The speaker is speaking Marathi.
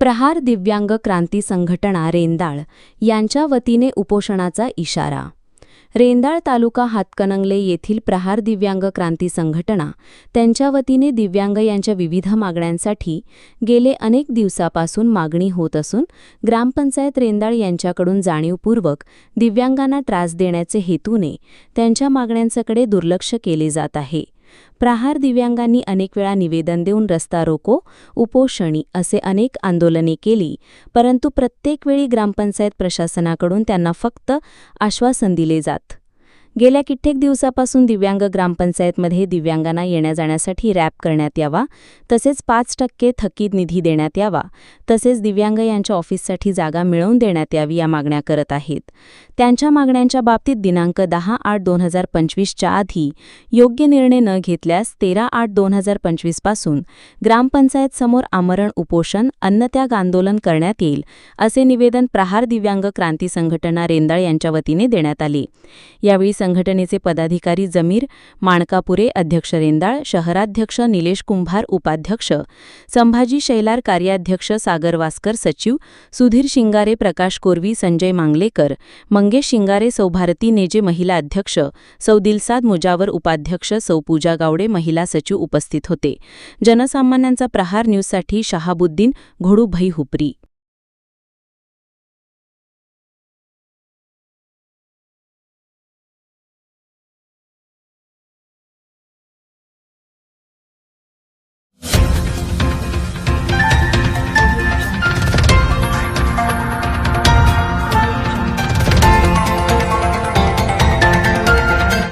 प्रहार दिव्यांग क्रांती संघटना रेंदाळ यांच्या वतीने उपोषणाचा इशारा. रेंदाळ तालुका हातकणंगले येथील प्रहार दिव्यांग क्रांती संघटना त्यांच्या वतीने दिव्यांग यांच्या विविध मागण्यांसाठी गेले अनेक दिवसापासून मागणी होत असून ग्रामपंचायत रेंदाळ यांच्याकडून जाणीवपूर्वक दिव्यांगांना त्रास देण्याचे हेतूने त्यांच्या मागण्यांच्याकडे दुर्लक्ष केले जात आहे. प्रहार दिव्यांगांनी अनेक वेळा निवेदन देऊन रस्ता रोको उपोषणी असे अनेक आंदोलने केली. परंतु प्रत्येक वेळी ग्रामपंचायत प्रशासनाकडून त्यांना फक्त आश्वासन दिले जात. गेल्या कित्येक दिवसापासून दिव्यांग ग्रामपंचायतमध्ये दिव्यांगांना येण्या जाण्यासाठी रॅप करण्यात यावा तसेच पाच टक्के थकीत निधी देण्यात यावा तसेच दिव्यांग यांच्या ऑफिससाठी जागा मिळवून देण्यात यावी या मागण्या करत आहेत. त्यांच्या मागण्यांच्या बाबतीत दिनांक दहा आठ दोन हजार पंचवीसच्या आधी योग्य निर्णय न घेतल्यास तेरा आठ दोन हजार पंचवीसपासून ग्रामपंचायत समोर आमरण उपोषण अन्नत्याग आंदोलन करण्यात येईल असे निवेदन प्रहार दिव्यांग क्रांती संघटना रेंदाळ यांच्या वतीने देण्यात आले. यावेळी संघटनेचे पदाधिकारी जमीर माणकापुरे अध्यक्ष रेंदाळ शहराध्यक्ष निलेश कुंभार उपाध्यक्ष संभाजी शैलार कार्याध्यक्ष सागर वास्कर सचिव सुधीर शिंगारे प्रकाश कोरवी संजय मांगलेकर मंगेश शिंगारे सौभारती नेजे महिला अध्यक्ष सौ दिलसाद मुजावर उपाध्यक्ष सौ पूजा गावडे महिला सचिव उपस्थित होते. जनसामान्यांचा प्रहार न्यूजसाठी शहाबुद्दीन घोडू भई हुपरी.